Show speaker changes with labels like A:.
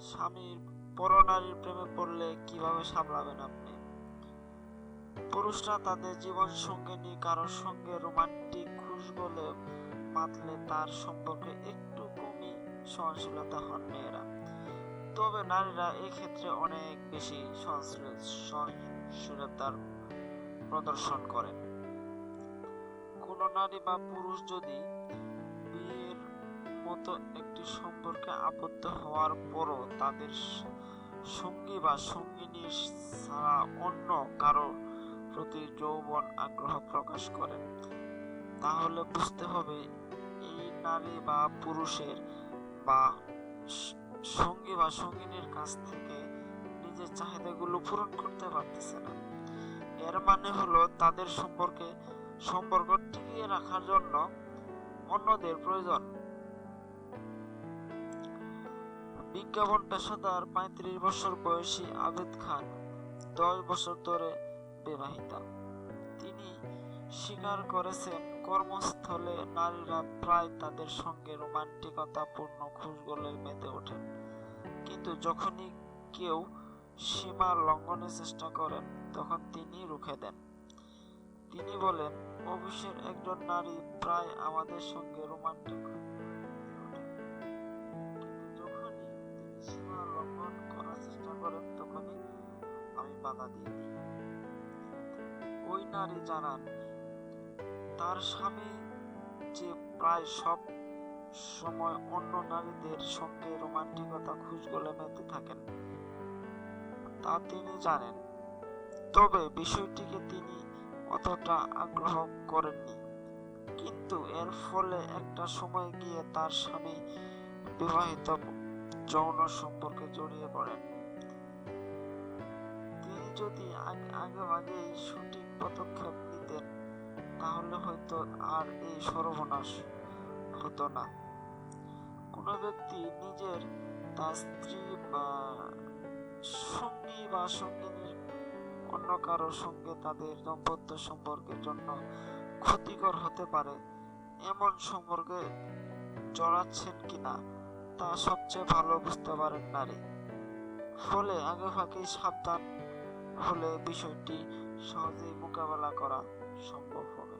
A: স্বামীর পরনারীর প্রেমে পড়লে কীভাবে সামলাবেন আপনি? পুরুষরা তাদের জীবন সঙ্গিনী, কারোর সঙ্গে রোমান্টিক খুশ বলে মাতলে তার সম্পর্কে একটু কমই সহনশীলতা হন মেয়েরা। তবে নারীরা এক্ষেত্রে অনেক বেশি সহনশীল- সহনশীলতার প্রদর্শন করেন। কোনো নারী বা পুরুষ যদি মতো একটি সম্পর্কে আবদ্ধ হওয়ার পরও তাদের সঙ্গী বা সঙ্গিনী ছাড়া অন্য কারও প্রতি যৌবন আগ্রহ প্রকাশ করেন তাহলে বুঝতে হবে এই নারী বা পুরুষের বা সঙ্গী বা সঙ্গিনীর কাছ থেকে নিজের চাহিদাগুলো পূরণ করতে পারতেছে না। এর মানে হলো তাদের সম্পর্কে সম্পর্ক টিকিয়ে রাখার জন্য অন্যদের প্রয়োজন। বিজ্ঞাপন পেশাদার পঁয়ত্রিশ বছর বয়সী আবেদ খান, দশ বছর ধরে বিবাহিতা। তিনি স্বীকার করেছেন, কর্মস্থলে নারীরা প্রায় তাদের সঙ্গে রোমান্টিকতাপূর্ণ খুশগলে মেতে ওঠেন। কিন্তু যখনই কেউ সীমা লঙ্ঘনের চেষ্টা করেন, তখন তিনি রুখে দেন। তিনি বলেন, অফিসের একজন নারী প্রায় আমাদের সঙ্গে রোমান্টিক আমি বাধা দিয়ে দিই ওই নারী জানান, তার স্বামী যে প্রায় সব সময় অন্য নারীদের সঙ্গে রোমান্টিকতা খুশগলে মেতে থাকেন, তা তিনি জানেন। তবে বিষয়টিকে তিনি অতটা আগ্রহ করেননি। কিন্তু এর ফলে একটা সময় গিয়ে তার স্বামী বিবাহিত যৌন সম্পর্কে জড়িয়ে পড়েন। যদি আগে আগে আগেই সঠিক পদক্ষেপ নিতেন, তাহলে হয়তো আর এই সর্বনাশ হতো না। কোনো ব্যক্তি নিজের তার স্ত্রী বা সঙ্গী বা সঙ্গিনীর অন্য কারোর সঙ্গে তাদের দাম্পত্য সম্পর্কের জন্য ক্ষতিকর হতে পারে, এমন সম্পর্কে জড়াচ্ছেন কিনা, তা সবচেয়ে ভালো বুঝতে পারেন নারী। ফলে আগে ভাগেই সাবধান হলে বিষয়টি সহজেই মোকাবেলা করা সম্ভব হবে।